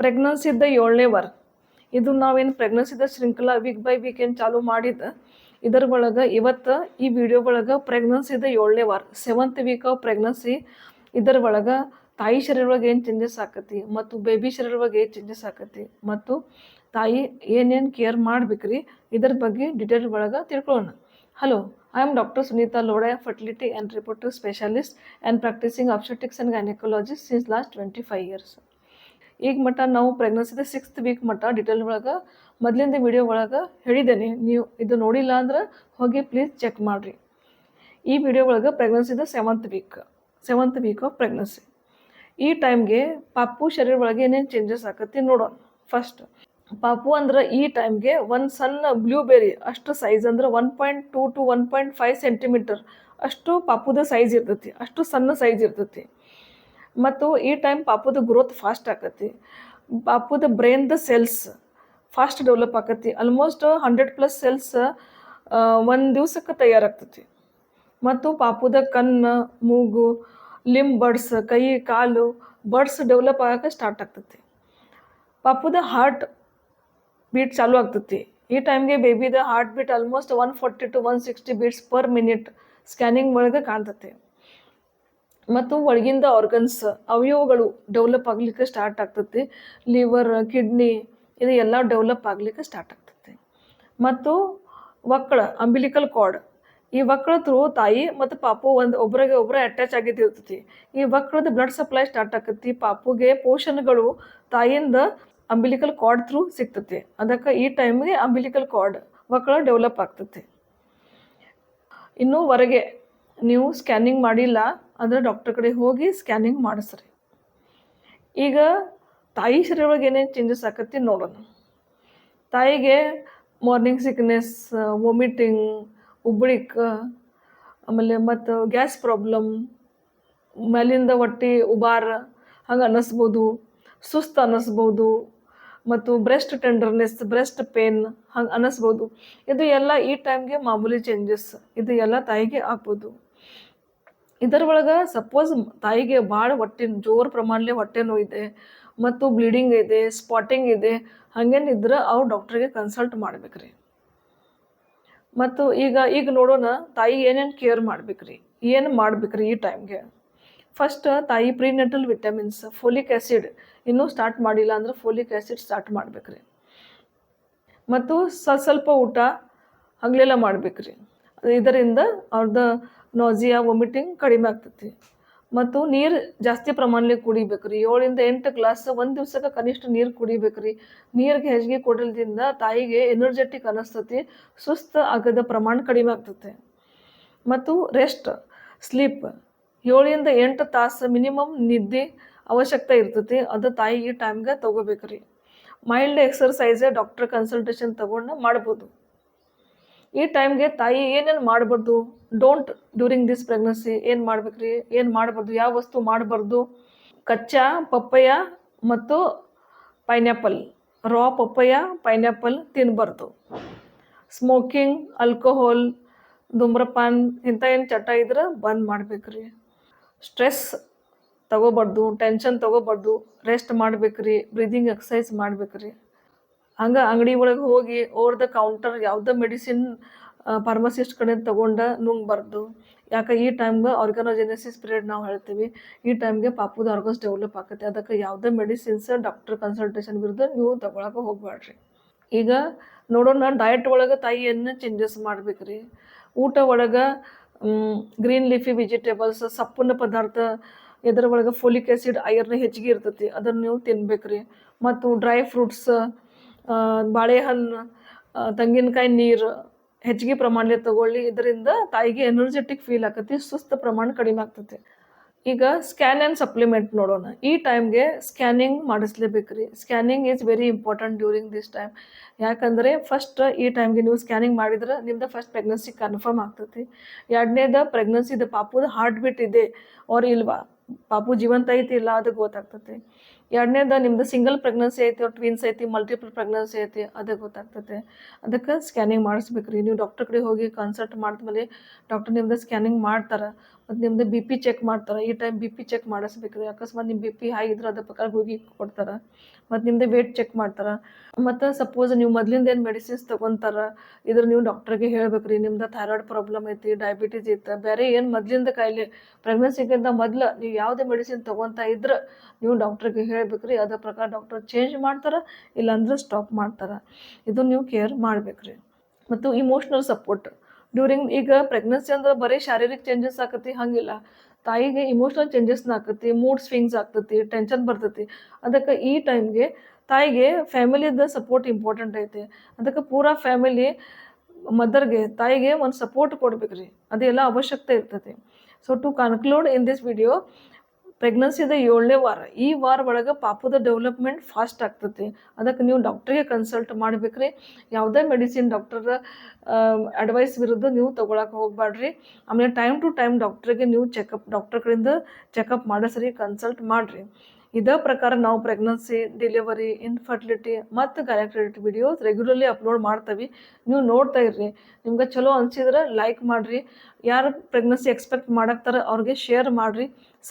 ಪ್ರೆಗ್ನೆನ್ಸಿದ ಏಳನೇ ವಾರ. ಇದು ನಾವೇನು ಪ್ರೆಗ್ನೆನ್ಸಿದ ಶೃಂಖಲಾ ವೀಕ್ ಬೈ ವೀಕ್ ಏನು ಚಾಲೂ ಮಾಡಿದ್ದು ಇದರ ಒಳಗೆ ಇವತ್ತು ಈ ವಿಡಿಯೋ ಒಳಗೆ ಪ್ರೆಗ್ನೆನ್ಸಿದ ಏಳನೇ ವಾರ ಸೆವೆಂತ್ ವೀಕ್ ಆಫ್ ಪ್ರೆಗ್ನೆನ್ಸಿ ಇದರ ಒಳಗೆ ತಾಯಿ ಶರೀರ ಒಳಗೆ ಏನು ಚೇಂಜಸ್ ಆಕತಿ ಮತ್ತು ಬೇಬಿ ಶರೀರ ಒಳಗೆ ಏನು ಚೇಂಜಸ್ ಆಕತಿ ಮತ್ತು ತಾಯಿ ಏನೇನು ಕೇರ್ ಮಾಡ್ಬೇಕ್ರಿ ಇದರ ಬಗ್ಗೆ ಡಿಟೇಲ್ ಒಳಗೆ ತಿಳ್ಕೊಳ್ಳೋಣ hello I am doctor Sunita Lode fertility and reproductive specialist and practising obstetrics and gynaecologist since last twenty five years ಈಗ ಮಟ್ಟ ನಾವು ಪ್ರೆಗ್ನೆನ್ಸಿದ ಸಿಕ್ಸ್ತ್ ವೀಕ್ ಮಟ್ಟ ಡಿಟೇಲ್ ಒಳಗೆ ಮೊದಲಿಂದ ವಿಡಿಯೋ ಒಳಗೆ ಹೇಳಿದ್ದೇನೆ. ನೀವು ಇದು ನೋಡಿಲ್ಲ ಅಂದ್ರೆ ಹೋಗಿ ಪ್ಲೀಸ್ ಚೆಕ್ ಮಾಡಿರಿ. ಈ ವಿಡಿಯೋ ಒಳಗೆ ಪ್ರೆಗ್ನೆನ್ಸಿದ seventh week seventh week of pregnancy ಈ ಟೈಮ್ಗೆ ಪಾಪು ಶರೀರ ಒಳಗೆ ಏನೇನು ಚೇಂಜಸ್ ಆಕತಿ ನೋಡೋಣ. ಫಸ್ಟ್ ಪಾಪು ಅಂದ್ರೆ ಈ ಟೈಮ್ಗೆ ಒಂದು ಸಣ್ಣ ಬ್ಲೂಬೆರಿ ಅಷ್ಟು ಸೈಜ್ ಅಂದ್ರೆ one point two to one point five centimetre ಅಷ್ಟು ಪಾಪುದ ಸೈಜ್ ಇರ್ತೈತಿ, ಅಷ್ಟು ಸಣ್ಣ ಸೈಜ್ ಇರ್ತೈತಿ. ಮತ್ತು ಈ ಟೈಮ್ ಪಾಪುದ ಗ್ರೋತ್ ಫಾಸ್ಟ್ ಆಕತಿ. ಪಾಪುದ ಬ್ರೈನ್ದ ಸೆಲ್ಸ್ ಫಾಸ್ಟ್ ಡೆವಲಪ್ ಆಕತಿ. ಆಲ್ಮೋಸ್ಟ್ ಹಂಡ್ರೆಡ್ ಪ್ಲಸ್ ಸೆಲ್ಸ್ ಒಂದು ದಿವ್ಸಕ್ಕೆ ತಯಾರಾಗ್ತತಿ. ಮತ್ತು ಪಾಪುದ ಕಣ್ಣು, ಮೂಗು ಲಿಂಬ್ ಬರ್ಡ್ಸ್ ಕೈ, ಕಾಲು ಬರ್ಡ್ಸ್ ಡೆವಲಪ್ ಆಗಕ್ಕೆ ಸ್ಟಾರ್ಟ್ ಆಗ್ತತಿ. ಪಾಪುದ ಹಾರ್ಟ್ ಬೀಟ್ ಚಾಲು ಆಗ್ತತಿ. ಈ ಟೈಮ್ಗೆ ಬೇಬಿದ heart beat almost one forty to one sixty beats per minute scanning ಒಳಗೆ ಕಾಣ್ತೈತಿ. ಮತ್ತು ಒಳಗಿಂದ ಆರ್ಗನ್ಸ್ ಅವಯವಗಳು ಡೆವಲಪ್ ಆಗ್ಲಿಕ್ಕೆ ಸ್ಟಾರ್ಟ್ ಆಗ್ತತಿ. ಲಿವರ್ ಕಿಡ್ನಿ ಇದು ಎಲ್ಲ ಡೆವಲಪ್ ಆಗ್ಲಿಕ್ಕೆ ಸ್ಟಾರ್ಟ್ ಆಗ್ತೈತಿ. ಮತ್ತು ಒಕ್ಕಳ ಅಂಬಿಲಿಕಲ್ ಕಾರ್ಡ್ ಈ ಒಕ್ಕಳ ಥ್ರೂ ತಾಯಿ ಮತ್ತು ಪಾಪು ಒಂದು ಒಬ್ಬರಿಗೆ ಒಬ್ಬರ ಅಟ್ಯಾಚ್ ಆಗಿದ್ದು ಇರ್ತೈತಿ. ಈ ಒಕ್ಕಳದ ಬ್ಲಡ್ ಸಪ್ಲೈ ಸ್ಟಾರ್ಟ್ ಆಕತಿ ಪಾಪುಗೆ ಪೋಷಣಗಳು ತಾಯಿಯಿಂದ ಅಂಬಿಲಿಕಲ್ ಕಾರ್ಡ್ ಥ್ರೂ ಸಿಗ್ತತಿ. ಅದಕ್ಕೆ ಈ ಟೈಮ್ಗೆ ಅಂಬಿಲಿಕಲ್ ಕಾರ್ಡ್ ಒಕ್ಕಳ ಡೆವಲಪ್ ಆಗ್ತತಿ. ಇನ್ನು ಹೊರಗೆ ನೀವು ಸ್ಕ್ಯಾನಿಂಗ್ ಮಾಡಿಲ್ಲ ಅಂದರೆ ಡಾಕ್ಟರ್ ಕಡೆ ಹೋಗಿ ಸ್ಕ್ಯಾನಿಂಗ್ ಮಾಡಿಸ್ರಿ. ಈಗ ತಾಯಿ ಶರೀರ ಒಳಗೆ ಏನೇನು ಚೇಂಜಸ್ ಆಕತಿ ನೋಡೋಣ. ತಾಯಿಗೆ ಮಾರ್ನಿಂಗ್ ಸಿಕ್ನೆಸ್ ವಾಮಿಟಿಂಗ್ ಉಬ್ಬಳಿಕ, ಆಮೇಲೆ ಮತ್ತು ಗ್ಯಾಸ್ ಪ್ರಾಬ್ಲಮ್ ಮೇಲಿಂದ ಹೊಟ್ಟೆ ಉಬಾರ, ಹಂಗೆ ಅನ್ನಿಸ್ಬೋದು ಸುಸ್ತು ಅನ್ನಿಸ್ಬೋದು ಮತ್ತು ಬ್ರೆಸ್ಟ್ ಟೆಂಡರ್ನೆಸ್ ಬ್ರೆಸ್ಟ್ ಪೇನ್ ಹಂಗೆ ಅನ್ನಿಸ್ಬೋದು ಇದು ಎಲ್ಲ ಈ ಟೈಮ್ಗೆ ಮಾಮೂಲಿ ಚೇಂಜಸ್ ಇದು ಎಲ್ಲ ತಾಯಿಗೆ ಆಗ್ಬೋದು. ಇದರ ಒಳಗೆ ಸಪೋಸ್ ತಾಯಿಗೆ ಭಾಳ ಹೊಟ್ಟೆ ಜೋರು ಪ್ರಮಾಣದಲ್ಲಿ ಹೊಟ್ಟೆ ಇದೆ, ಮತ್ತು ಬ್ಲೀಡಿಂಗ್ ಇದೆ ಸ್ಪಾಟಿಂಗ್ ಇದೆ, ಹಾಗೇನಿದ್ರೆ ಅವ್ರು ಡಾಕ್ಟ್ರಿಗೆ ಕನ್ಸಲ್ಟ್ ಮಾಡ್ಬೇಕ್ರಿ. ಮತ್ತು ಈಗ ಈಗ ನೋಡೋಣ ತಾಯಿ ಏನೇನು ಕೇರ್ ಮಾಡ್ಬೇಕ್ರಿ, ಏನು ಮಾಡ್ಬೇಕ್ರಿ ಈ ಟೈಮ್ಗೆ ಫಸ್ಟ್ ತಾಯಿ ಪ್ರಿನೆಟಲ್ ವಿಟಮಿನ್ಸ್ ಫೋಲಿಕ್ ಆ್ಯಸಿಡ್ ಇನ್ನೂ ಸ್ಟಾರ್ಟ್ ಮಾಡಿಲ್ಲ ಅಂದ್ರೆ ಫೋಲಿಕ್ ಆ್ಯಸಿಡ್ ಸ್ಟಾರ್ಟ್ ಮಾಡ್ಬೇಕ್ರಿ. ಮತ್ತು ಸ್ವಲ್ಪ ಸ್ವಲ್ಪ ಊಟ ಹಗಲೆಲ್ಲ ಮಾಡ್ಬೇಕ್ರಿ. ಇದರಿಂದ ಅವ್ರದ್ದು ನಾಜಿಯಾ ವಾಮಿಟಿಂಗ್ ಕಡಿಮೆ ಆಗ್ತೈತಿ. ಮತ್ತು ನೀರು ಜಾಸ್ತಿ ಪ್ರಮಾಣದಲ್ಲಿ ಕುಡಿಬೇಕ್ರಿ. ಏಳಿಂದ ಎಂಟು ಗ್ಲಾಸ್ ಒಂದು ದಿವ್ಸಕ್ಕೆ ಕನಿಷ್ಠ ನೀರು ಕುಡಿಬೇಕು ರೀ ನೀರಿಗೆ ಹೆಚ್ಚಿಗೆ ಕೊಡೋದ್ರಿಂದ ತಾಯಿಗೆ ಎನರ್ಜೆಟಿಕ್ ಅನ್ನಿಸ್ತತಿ ಸುಸ್ತು ಆಗದ ಪ್ರಮಾಣ ಕಡಿಮೆ ಆಗ್ತೈತೆ. ಮತ್ತು ರೆಸ್ಟ್ ಸ್ಲೀಪ್ ಏಳಿಂದ ಎಂಟು ತಾಸು ಮಿನಿಮಮ್ ನಿದ್ದೆ ಅವಶ್ಯಕತೆ ಇರ್ತೈತಿ. ಅದು ತಾಯಿಗೆ ಟೈಮ್ಗೆ ತೊಗೋಬೇಕ್ರಿ. ಮೈಲ್ಡ್ ಎಕ್ಸರ್ಸೈಸ್ ಡಾಕ್ಟರ್ ಕನ್ಸಲ್ಟೇಷನ್ ತೊಗೊಂಡು ಮಾಡ್ಬೋದು. ಈ ಟೈಮ್ಗೆ ತಾಯಿ ಏನೇನು ಮಾಡಬಾರ್ದು? ಡೋಂಟ್ ಡ್ಯೂರಿಂಗ್ ದಿಸ್ ಪ್ರೆಗ್ನೆನ್ಸಿ ಏನು ಮಾಡ್ಬೇಕ್ರಿ? ಏನು ಮಾಡಬಾರ್ದು? ಯಾವ ವಸ್ತು ಮಾಡಬಾರ್ದು? ಕಚ್ಚಾ ಪಪ್ಪಯ್ಯ ಮತ್ತು ಪೈನ್ಯಾಪಲ್ ರಾ ಪಪ್ಪಯ್ಯ ಪೈನ್ಯಾಪಲ್ ತಿನ್ನಬಾರ್ದು ಸ್ಮೋಕಿಂಗ್ ಆಲ್ಕೋಹಾಲ್ ಧೂಮ್ರಪಾನ್ ಇಂಥ ಏನು ಚಟ ಇದ್ರೆ ಬಂದ್ ಮಾಡ್ಬೇಕ್ರಿ. ಸ್ಟ್ರೆಸ್ ತಗೋಬಾರ್ದು ಟೆನ್ಷನ್ ತಗೋಬಾರ್ದು ರೆಸ್ಟ್ ಮಾಡ್ಬೇಕ್ರಿ ಬ್ರೀದಿಂಗ್ ಎಕ್ಸಸೈಸ್ ಮಾಡ್ಬೇಕ್ರಿ. ಹಂಗೆ ಅಂಗಡಿ ಒಳಗೆ ಹೋಗಿ ಓವರ್ ದ ಕೌಂಟರ್ ಯಾವುದೋ ಮೆಡಿಸಿನ್ ಫಾರ್ಮಸಿಸ್ಟ್ ಕಡೆ ತೊಗೊಂಡು ನುಂಗ್ಬಾರ್ದು ಯಾಕೆ ಈ ಟೈಮ್ಗೆ ಆರ್ಗನೋಜೆನೆಸಿಸ್ ಪೀರಿಯಡ್ ನಾವು ಹೇಳ್ತೀವಿ. ಈ ಟೈಮ್ಗೆ ಪಾಪುದ ಆರ್ಗನ್ಸ್ ಡೆವಲಪ್ ಆಗುತ್ತೆ ಅದಕ್ಕೆ ಯಾವುದೇ ಮೆಡಿಸಿನ್ಸ್ ಡಾಕ್ಟರ್ ಕನ್ಸಲ್ಟೇಷನ್ ವಿರುದ್ಧ ನೀವು ತಗೊಳಕ್ಕೆ ಹೋಗ್ಬೇಡ್ರಿ ಈಗ ನೋಡೋಣ ಡಯಟ್ ಒಳಗೆ ತಾಯಿಯನ್ನು ಚೇಂಜಸ್ ಚೇಂಜಸ್ ಮಾಡ್ಬೇಕ್ರಿ? ಊಟ ಒಳಗೆ ಗ್ರೀನ್ ಲೀಫಿ ವೆಜಿಟೇಬಲ್ಸ್ ಸಪ್ಪನ ಪದಾರ್ಥ ಇದ್ರ ಒಳಗೆ ಫೋಲಿಕ್ ಆ್ಯಸಿಡ್ ಐರನ್ ಹೆಚ್ಚಿಗೆ ಇರ್ತೈತಿ. ಅದನ್ನು ನೀವು ತಿನ್ಬೇಕ್ರಿ. ಮತ್ತು ಡ್ರೈ ಫ್ರೂಟ್ಸ್ ಬಾಳೆಹಣ್ಣು ತೆಂಗಿನಕಾಯಿ ನೀರು ಹೆಚ್ಚಿಗೆ ಪ್ರಮಾಣದಲ್ಲಿ ತಗೊಳ್ಳಿ. ಇದರಿಂದ ತಾಯಿಗೆ ಎನರ್ಜೆಟಿಕ್ ಫೀಲ್ ಆಕತಿ, ಸುಸ್ತು ಪ್ರಮಾಣ ಕಡಿಮೆ ಆಗ್ತೈತಿ. ಈಗ ಸ್ಕ್ಯಾನ್ ಆ್ಯಂಡ್ ಸಪ್ಲಿಮೆಂಟ್ ನೋಡೋಣ. ಈ ಟೈಮ್ಗೆ scanning ಮಾಡಿಸ್ಲೇಬೇಕ್ರಿ. Scanning is very important during this time ಯಾಕಂದರೆ ಫಸ್ಟ್ ಈ ಟೈಮ್ಗೆ ನೀವು ಸ್ಕ್ಯಾನಿಂಗ್ ಮಾಡಿದ್ರೆ ನಿಮ್ದು ಫಸ್ಟ್ ಪ್ರೆಗ್ನೆನ್ಸಿ ಕನ್ಫರ್ಮ್ ಆಗ್ತೈತಿ. ಎರಡನೇದ ಪ್ರೆಗ್ನೆನ್ಸಿದ ಪಾಪುದ ಹಾರ್ಟ್ ಬೀಟ್ ಇದೆ. ಅವ್ರು ಇಲ್ವಾ? ಪಾಪು ಜೀವಂತ ಐತಿ ಇಲ್ಲ, ಅದು ಗೊತ್ತಾಗ್ತೈತಿ. ಎರಡನೇದ ನಿಮ್ದು ಸಿಂಗಲ್ ಪ್ರೆಗ್ನೆನ್ಸಿ ಐತಿ ಟ್ವಿನ್ಸ್ ಐತಿ ಮಲ್ಟಿಪಲ್ ಪ್ರೆಗ್ನೆನ್ಸಿ ಐತಿ, ಅದೇ ಗೊತ್ತಾಗ್ತೈತೆ. ಅದಕ್ಕೆ ಸ್ಕ್ಯಾನಿಂಗ್ ಮಾಡಿಸ್ಬೇಕ್ರಿ. ನೀವು ಡಾಕ್ಟರ್ ಕಡೆ ಹೋಗಿ ಕನ್ಸಲ್ಟ್ ಮಾಡಿದ್ಮೇಲೆ ಡಾಕ್ಟರ್ ನಿಮ್ದು ಸ್ಕ್ಯಾನಿಂಗ್ ಮಾಡ್ತಾರೆ. ಮತ್ತು ನಿಮ್ಮದು ಬಿ ಪಿ ಚೆಕ್ ಮಾಡ್ತಾರೆ. ಈ ಟೈಮ್ ಬಿ ಪಿ ಚೆಕ್ ಮಾಡಿಸ್ಬೇಕು ರೀ ಅಕಸ್ಮಾತ್ ನಿಮ್ಮ ಬಿ ಪಿ ಹೈ ಇದ್ರೆ ಅದ್ರ ಪ್ರಕಾರ ಗುಳಿಗೆ ಕೊಡ್ತಾರೆ. ಮತ್ತು ನಿಮ್ಮದು ವೇಟ್ ಚೆಕ್ ಮಾಡ್ತಾರೆ. ಮತ್ತು ಸಪೋಸ್ ನೀವು ಮೊದಲಿಂದ ಏನು ಮೆಡಿಸಿನ್ಸ್ ತೊಗೊತಾರೆ, ಇದ್ರ ನೀವು ಡಾಕ್ಟ್ರಿಗೆ ಹೇಳ್ಬೇಕು ರೀ ನಿಮ್ದು ಥೈರಾಯ್ಡ್ ಪ್ರಾಬ್ಲಮ್ ಐತಿ ಡಯಾಬಿಟೀಸ್ ಐತೆ ಬೇರೆ ಏನು ಮೊದಲಿಂದ ಕಾಯಿಲೆ ಪ್ರೆಗ್ನೆನ್ಸಿಗಿಂತ ಮೊದಲು ನೀವು ಯಾವುದೇ ಮೆಡಿಸಿನ್ ತೊಗೊತಾ ಇದ್ರೆ, ನೀವು ಡಾಕ್ಟ್ರಿಗೆ ಹೇಳ್ಬೇಕು ರೀ ಅದ್ರ ಪ್ರಕಾರ ಡಾಕ್ಟರ್ ಚೇಂಜ್ ಮಾಡ್ತಾರೆ, ಇಲ್ಲಾಂದ್ರೆ ಸ್ಟಾಪ್ ಮಾಡ್ತಾರೆ. ಇದು ನೀವು ಕೇರ್ ಮಾಡ್ಬೇಕು ರೀ ಮತ್ತು ಇಮೋಷ್ನಲ್ ಸಪೋರ್ಟ್ ಡ್ಯೂರಿಂಗ್ ಈಗ ಪ್ರೆಗ್ನೆನ್ಸಿ ಅಂದ್ರೆ ಬರೀ ಶಾರೀರಿಕ ಚೇಂಜಸ್ ಆಕತಿ, ಹಂಗಿಲ್ಲ. ತಾಯಿಗೆ ಇಮೋಷ್ನಲ್ ಚೇಂಜಸ್ನ ಆಕತಿ ಮೂಡ್ ಸ್ವಿಂಗ್ಸ್ ಆಗ್ತತಿ ಟೆನ್ಷನ್ ಬರ್ತೈತಿ. ಅದಕ್ಕೆ ಈ ಟೈಮ್ಗೆ ತಾಯಿಗೆ ಫ್ಯಾಮಿಲಿದ ಸಪೋರ್ಟ್ ಇಂಪಾರ್ಟೆಂಟ್ ಐತಿ. ಅದಕ್ಕೆ ಪೂರಾ ಫ್ಯಾಮಿಲಿ ಮದರ್ಗೆ ತಾಯಿಗೆ ಒಂದು ಸಪೋರ್ಟ್ ಕೊಡ್ಬೇಕು ರೀ ಅದೆಲ್ಲ ಅವಶ್ಯಕತೆ ಇರ್ತೈತಿ. So to conclude in this video ಪ್ರೆಗ್ನೆನ್ಸಿದ ಏಳನೇ ವಾರ. ಈ ವಾರ ಒಳಗೆ ಪಾಪದ ಡೆವಲಪ್ಮೆಂಟ್ ಫಾಸ್ಟ್ ಆಗ್ತೈತಿ. ಅದಕ್ಕೆ ನೀವು ಡಾಕ್ಟ್ರಿಗೆ ಕನ್ಸಲ್ಟ್ ಮಾಡ್ಬೇಕ್ರಿ. ಯಾವುದೇ ಮೆಡಿಸಿನ್ ಡಾಕ್ಟರ್ ಅಡ್ವೈಸ್ ವಿರುದ್ಧ ನೀವು ತೊಗೊಳಕ್ಕೆ ಹೋಗ್ಬೇಡ್ರಿ ಆಮೇಲೆ ಟೈಮ್ ಟು ಟೈಮ್ ಡಾಕ್ಟ್ರಿಗೆ ನೀವು ಚೆಕಪ್ ಡಾಕ್ಟರ್ ಚೆಕಪ್ ಮಾಡಿಸ್ರಿ ಕನ್ಸಲ್ಟ್ ಮಾಡಿರಿ. ಇದೇ ಪ್ರಕಾರ ನಾವು ಪ್ರೆಗ್ನೆನ್ಸಿ ಡೆಲಿವರಿ ಇನ್ಫರ್ಟಿಲಿಟಿ ಮತ್ತು ಗೈನಕ್ಟಿಲಿಟಿ ವಿಡಿಯೋಸ್ ರೆಗ್ಯುಲರ್ಲಿ ಅಪ್ಲೋಡ್ ಮಾಡ್ತೀವಿ. ನೀವು ನೋಡ್ತಾ ಇರ್ರಿ. ನಿಮ್ಗೆ ಚಲೋ ಅನಿಸಿದ್ರೆ ಲೈಕ್ ಮಾಡಿರಿ. ಯಾರು ಪ್ರೆಗ್ನೆನ್ಸಿ ಎಕ್ಸ್ಪೆಕ್ಟ್ ಮಾಡಕ್ತಾರೆ ಅವ್ರಿಗೆ ಶೇರ್ ಮಾಡಿರಿ.